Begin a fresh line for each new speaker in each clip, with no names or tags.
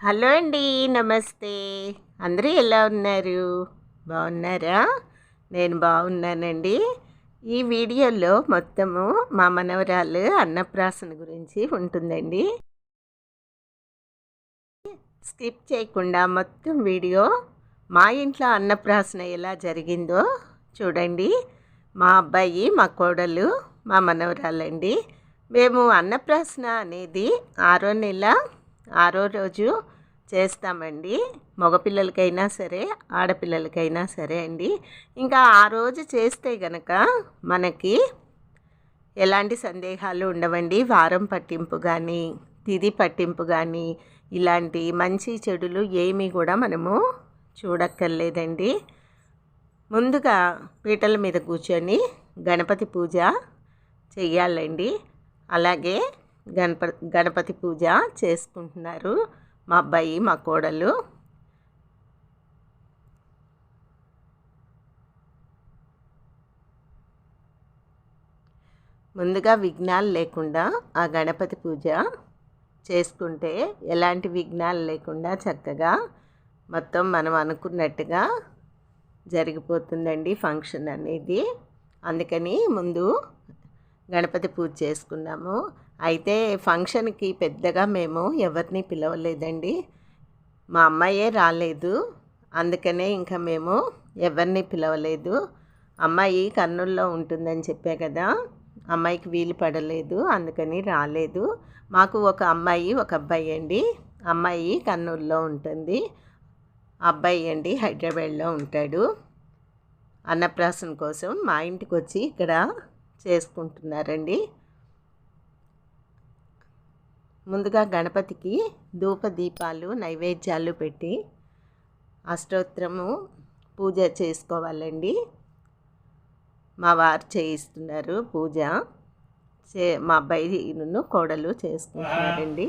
Hello అండి నమస్తే. అందరూ ఎలా ఉన్నారు? బాగున్నారా? నేను బాగున్నానండి. ఈ వీడియోలో మొత్తము మా మనవరాలు అన్నప్రాసన గురించి ఉంటుందండి. స్కిప్ చేయకుండా మొత్తం వీడియో మా ఇంట్లో అన్నప్రాసన ఎలా జరిగిందో చూడండి. మా అబ్బాయి మా కోడలు మా మనవరాలండి. మేము అన్నప్రాసన అనేది ఆరో నెల ఆరో రోజు చేస్తామండి. మగపిల్లలకైనా సరే ఆడపిల్లలకైనా సరే అండి. ఇంకా ఆ రోజు చేస్తే గనక మనకి ఎలాంటి సందేహాలు ఉండవండి. వారం పట్టింపు కానీ తిది పట్టింపు కానీ ఇలాంటి మంచి చెడులు ఏమీ కూడా మనము చూడక్కర్లేదండి. ముందుగా పీటల మీద కూర్చొని గణపతి పూజ చెయ్యాలండి. అలాగే గణప గణపతి పూజ చేసుకుంటున్నారు. మా అబ్బాయి మా కోడలు. ముందుగా విఘ్నాలు లేకుండా ఆ గణపతి పూజ చేసుకుంటే ఎలాంటి విఘ్నాలు లేకుండా చక్కగా మొత్తం మనం అనుకున్నట్టుగా జరిగిపోతుందండి ఫంక్షన్ అనేది. అందుకని ముందు గణపతి పూజ చేసుకున్నాము. అయితే ఫంక్షన్కి పెద్దగా మేము ఎవరిని పిలవలేదండి. మా అమ్మాయే రాలేదు. అందుకనే ఇంకా మేము ఎవరిని పిలవలేదు. అమ్మాయి కర్నూలులో ఉంటుందని చెప్పే కదా అమ్మాయికి వీలు పడలేదు అందుకని రాలేదు. మాకు ఒక అమ్మాయి ఒక అబ్బాయి అండి. అమ్మాయి కర్నూలులో ఉంటుంది. అబ్బాయి అండి హైదరాబాద్లో ఉంటాడు. అన్నప్రాసన కోసం మా ఇంటికి వచ్చి ఇక్కడ చేసుకుంటున్నారండి. ముందుగా గణపతికి ధూప దీపాలు నైవేద్యాలు పెట్టి అష్టోత్తరము పూజ చేసుకోవాలండి. మా వారు చేయిస్తున్నారు పూజ. చే మా అబ్బాయి నన్ను కోడలు చేసుకుంటున్నారండి.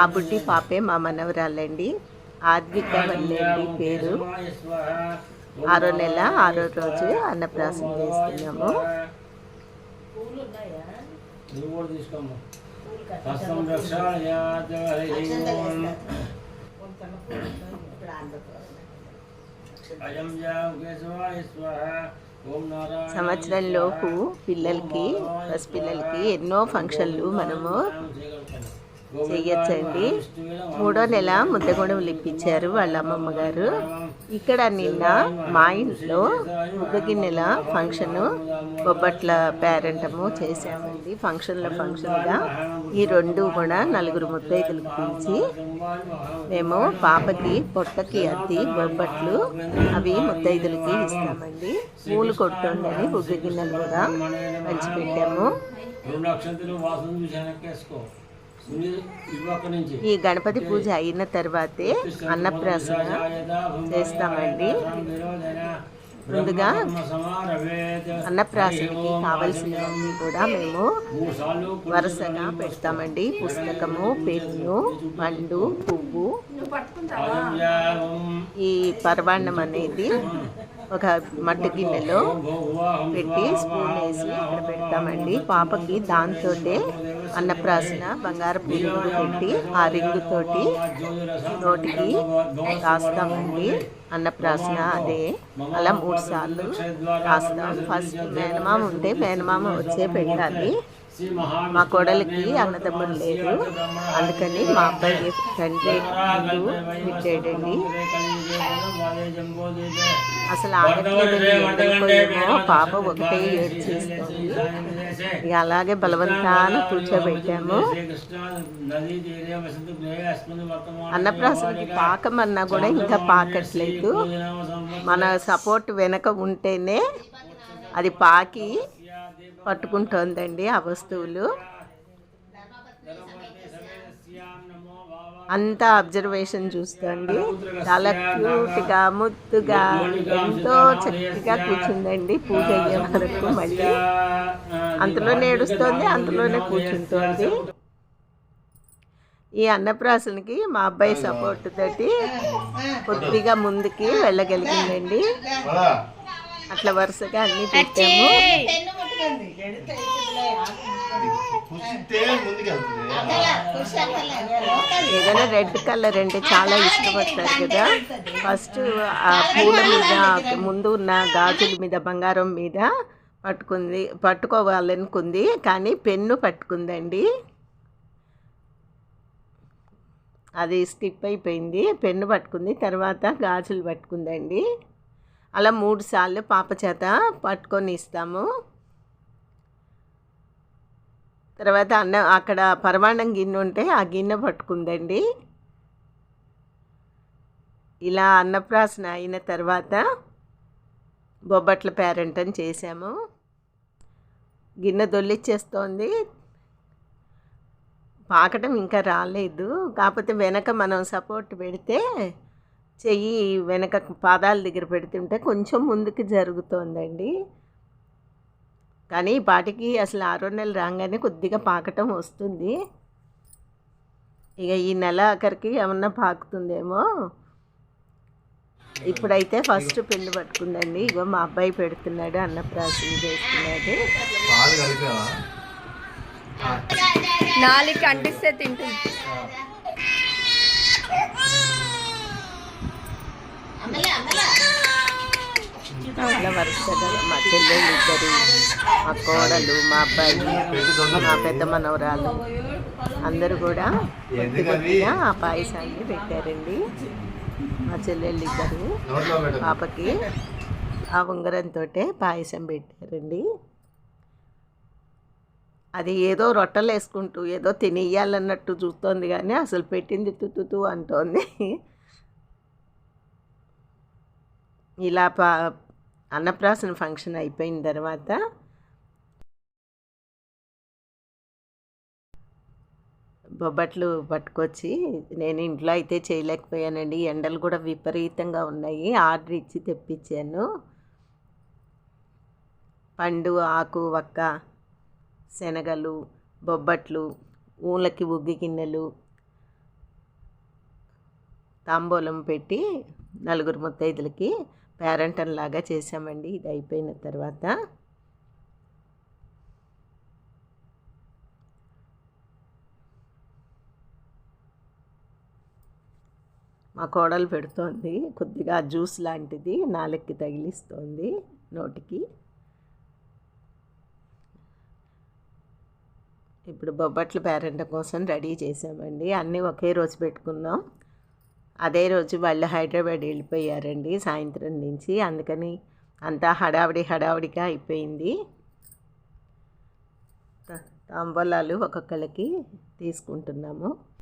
ఆ బుడ్డి పాపే మా మనవరాలండి. ఆద్విక వల్లి అండి పేరు. ఆరో నెల ఆరో రోజు అన్నప్రాసన చేస్తున్నాము.
అయం స్వాహ
సంవత్సరంలోపు పిల్లలకి పసిపిల్లలకి ఎన్నో ఫంక్షన్లు మనము చేయొచ్చండి మూడో నెల ముద్దగొడవలు ఇప్పించారు వాళ్ళ అమ్మమ్మ గారు ఇక్కడ నిన్న మా ఇంట్లో ముద్దగిన్నెల ఫంక్షను బొబ్బట్ల పేరెంటము చేసామండి ఫంక్షన్ల ఫంక్షన్గా ఈ రెండు కూడా నలుగురు ముద్దైదులు పిలిచి మేము పాపకి పొట్టకి అద్ది బొబ్బట్లు అవి ముద్దైదులకి ఇస్తామండి. పూలు కొట్టుండని బుగ్గ గిన్నెలు కూడా పంచిపెట్టాము.
రెండు నక్షత్రాలు వాసన
ఈ గణపతి పూజ అయిన తర్వాతే అన్నప్రాసన చేస్తామండి. ముందుగా అన్నప్రాసనకి కావలసినవన్నీ కూడా మేము వరుసగా పెడతామండి. పుస్తకము పెన్ను పండు పువ్వు. ఈ పర్వాణం అనేది ఒక మట్టి గిన్నెలో పెట్టి స్పూన్ వేసి ఇక్కడ పెడతామండి. పాపకి దాంతోటే అన్నప్రాసన బంగారపు రింగు పెట్టి ఆ రింగుతోటి నోటికి రాస్తామండి అన్నప్రాసన అదే. అలా మూడు సార్లు రాస్తాం. ఫస్ట్ మేనమామ ఉంటే మేనమామ వచ్చే పెట్టాలి. మా కోడలికి అన్నదమ్ములు లేరు అందుకని మా అబ్బాయి తండ్రి ముందు పెట్టాడండి అసలు ఎండలపోయేమో పాప ఒకటే ఏడ్చేస్తుంది. అలాగే బలవంతాన కూర్చోబెట్టాము. అన్నప్రాసనకి పాకం అన్నా కూడా ఇంకా పాకట్లేదు. మన సపోర్ట్ వెనక ఉంటేనే అది పాకి పట్టుకుంటోందండి ఆ వస్తువులు. అంతా అబ్జర్వేషన్ చూస్తుంది. చాలా క్యూట్గా ముద్దుగా ఎంతో చక్కగా కూర్చుందండి పూజ అయ్యే వరకు మళ్ళీ. అంతలోనే ఏడుస్తోంది అంతలోనే కూర్చుంటోంది. ఈ అన్నప్రాసనకి మా అబ్బాయి సపోర్ట్ తోటి కొద్దిగా ముందుకి వెళ్ళగలిగిందండి. అట్లా వరుసగా అన్నీ పెట్టాము ఏదైనా రెడ్ కలర్ అంటే చాలా ఇష్టపడతారు కదా. ఫస్ట్ ఆ పూల మీద ముందు ఉన్న గాజుల మీద బంగారం మీద పట్టుకుంది పట్టుకోవాలనుకుంది కానీ పెన్ను పట్టుకుందండి. అది స్కిప్ అయిపోయింది పెన్ను పట్టుకుంది తర్వాత గాజులు పట్టుకుందండి. అలా మూడు సార్లు పాప చేత పట్టుకొని ఇస్తాము. తర్వాత అన్న అక్కడ పరమాణం గిన్నె ఉంటే ఆ గిన్నె పట్టుకుందండి. ఇలా అన్నప్రాసన అయిన తర్వాత బొబ్బట్ల పేరెంటం చేసాము గిన్నె దొల్లిచ్చేస్తోంది. పాకటం ఇంకా రాలేదు. కాకపోతే వెనక మనం సపోర్ట్ పెడితే చెయ్యి వెనక పాదాల దగ్గర పెడుతుంటే కొంచెం ముందుకు జరుగుతోందండి. కానీ ఈ పాటికి అసలు ఆరో నెలలు రాగానే కొద్దిగా పాకటం వస్తుంది. ఇక ఈ నెల ఆఖరికి ఏమన్నా పాకుతుందేమో. ఇప్పుడైతే ఫస్ట్ పెన్ను పట్టుకుందండి. ఇగో మా అబ్బాయి పెడుతున్నాడు అన్నప్రాసన చేస్తున్నాడు.
నాలుగు అంటిస్తే తింటుంది
అట్లా వరుసగా మా చెల్లెళ్ళు ఇద్దరు మా కోడలు మా అబ్బాయి మా పెద్ద మనవరాలు అందరూ కూడా కొద్ది కొద్దిగా ఆ పాయసాన్ని పెట్టారండి. మా చెల్లెళ్ళు ఇద్దరు పాపకి ఆ ఉంగరంతో పాయసం పెట్టారండి. అది ఏదో రొట్టెలు వేసుకుంటూ ఏదో తినేయాలన్నట్టు చూస్తోంది కానీ అసలు పెట్టింది తుతుతు అంటోంది. ఇలా పా అన్నప్రాసన ఫంక్షన్ అయిపోయిన తర్వాత బొబ్బట్లు పట్టుకొచ్చి నేను ఇంట్లో అయితే చేయలేకపోయానండి. ఎండలు కూడా విపరీతంగా ఉన్నాయి. ఆర్డర్ ఇచ్చి తెప్పించాను. పండు ఆకు వక్క శనగలు బొబ్బట్లు ఊళ్ళకి ఉగ్గి గిన్నెలు తాంబూలం పెట్టి నలుగురు ముత్తైదులకి పేరెంటం లాగా చేసామండి ఇది అయిపోయిన తర్వాత. మా కోడలు పెడుతోంది. కొద్దిగా జ్యూస్ లాంటిది నాలుగుకి తగిలిస్తోంది నోటికి. ఇప్పుడు బొబ్బట్ల పేరెంట కోసం రెడీ చేసామండి అన్నీ ఒకే రోజు పెట్టుకున్నాం. అదే రోజు వాళ్ళు హైదరాబాద్ వెళ్ళిపోయారండి సాయంత్రం నుంచి. అందుకని అంతా హడావిడి హడావిడిగా అయిపోయింది. తాంబూలాలు ఒక్కొక్కరికి తీసుకుంటున్నాము.